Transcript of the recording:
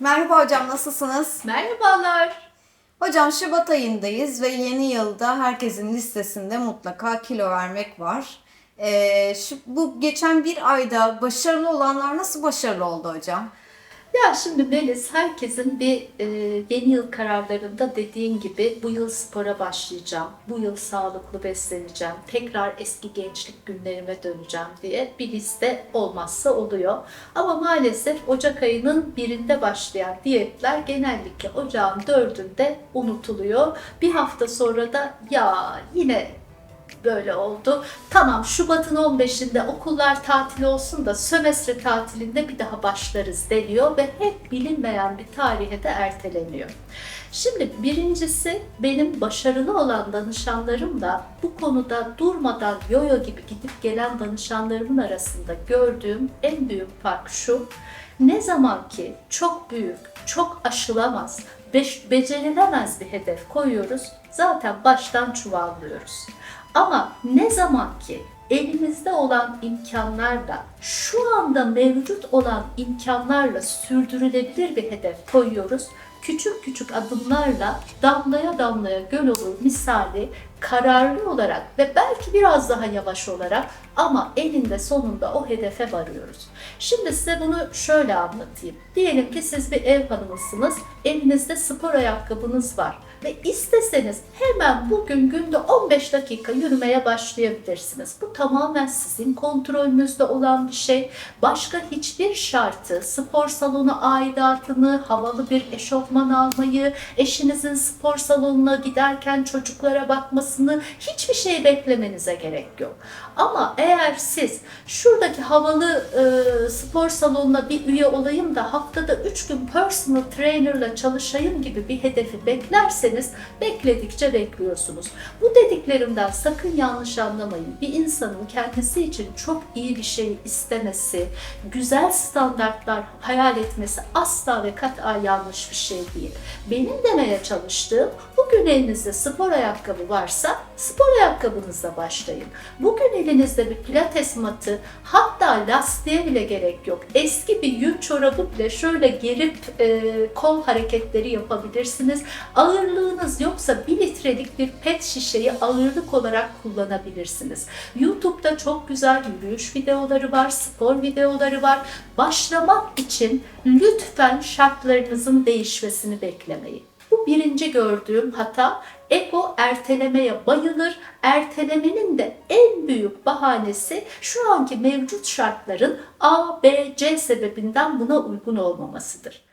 Merhaba hocam nasılsınız? Merhabalar. Hocam Şubat ayındayız ve yeni yılda herkesin listesinde mutlaka kilo vermek var. Ee, şu, bu geçen bir ayda başarılı olanlar nasıl başarılı oldu hocam? Ya şimdi Melis herkesin bir e, yeni yıl kararlarında dediğin gibi bu yıl spora başlayacağım, bu yıl sağlıklı besleneceğim, tekrar eski gençlik günlerime döneceğim diye bir liste olmazsa oluyor. Ama maalesef Ocak ayının birinde başlayan diyetler genellikle ocağın dördünde unutuluyor. Bir hafta sonra da ya yine böyle oldu. Tamam Şubat'ın 15'inde okullar tatil olsun da sömestre tatilinde bir daha başlarız deniyor ve hep bilinmeyen bir tarihe de erteleniyor. Şimdi birincisi benim başarılı olan danışanlarımla bu konuda durmadan yoyo gibi gidip gelen danışanlarımın arasında gördüğüm en büyük fark şu. Ne zaman ki çok büyük, çok aşılamaz, becerilemez bir hedef koyuyoruz zaten baştan çuvallıyoruz. Ama ne zaman ki elimizde olan imkanlarla, şu anda mevcut olan imkanlarla sürdürülebilir bir hedef koyuyoruz, küçük küçük adımlarla damlaya damlaya göl olur misali kararlı olarak ve belki biraz daha yavaş olarak ama eninde sonunda o hedefe varıyoruz. Şimdi size bunu şöyle anlatayım. Diyelim ki siz bir ev hanımısınız, elinizde spor ayakkabınız var ve isteseniz hemen bugün günde 15 dakika yürümeye başlayabilirsiniz. Bu tamamen sizin kontrolünüzde olan bir şey. Başka hiçbir şartı, spor salonu aidatını, havalı bir eşofman almayı, eşinizin spor salonuna giderken çocuklara bakmasını hiçbir şey beklemenize gerek yok. Ama eğer siz şuradaki havalı e, spor salonuna bir üye olayım da haftada 3 gün personal trainer'la çalışayım gibi bir hedefi beklerseniz bekledikçe bekliyorsunuz. Bu dediklerimden sakın yanlış anlamayın. Bir insanın kendisi için çok iyi bir şey istemesi, güzel standartlar hayal etmesi asla ve kat'a yanlış bir şey değil. Benim demeye çalıştığım bugün elinizde spor ayakkabı varsa spor ayakkabınızla başlayın. Bugün elinizde bir pilates matı hatta lastiğe bile gerek yok. Eski bir yün çorabı bile şöyle gerip e, kol hareketleri yapabilirsiniz. Ağırlığınız yoksa 1 litrelik bir pet şişeyi ağırlık olarak kullanabilirsiniz. YouTube'da çok güzel yürüyüş videoları var, spor videoları var. Başlamak için lütfen şartlarınızın değişmesini beklemeyin. Bu birinci gördüğüm hata. Ego ertelemeye bayılır. Ertelemenin de en büyük bahanesi şu anki mevcut şartların A, B, C sebebinden buna uygun olmamasıdır.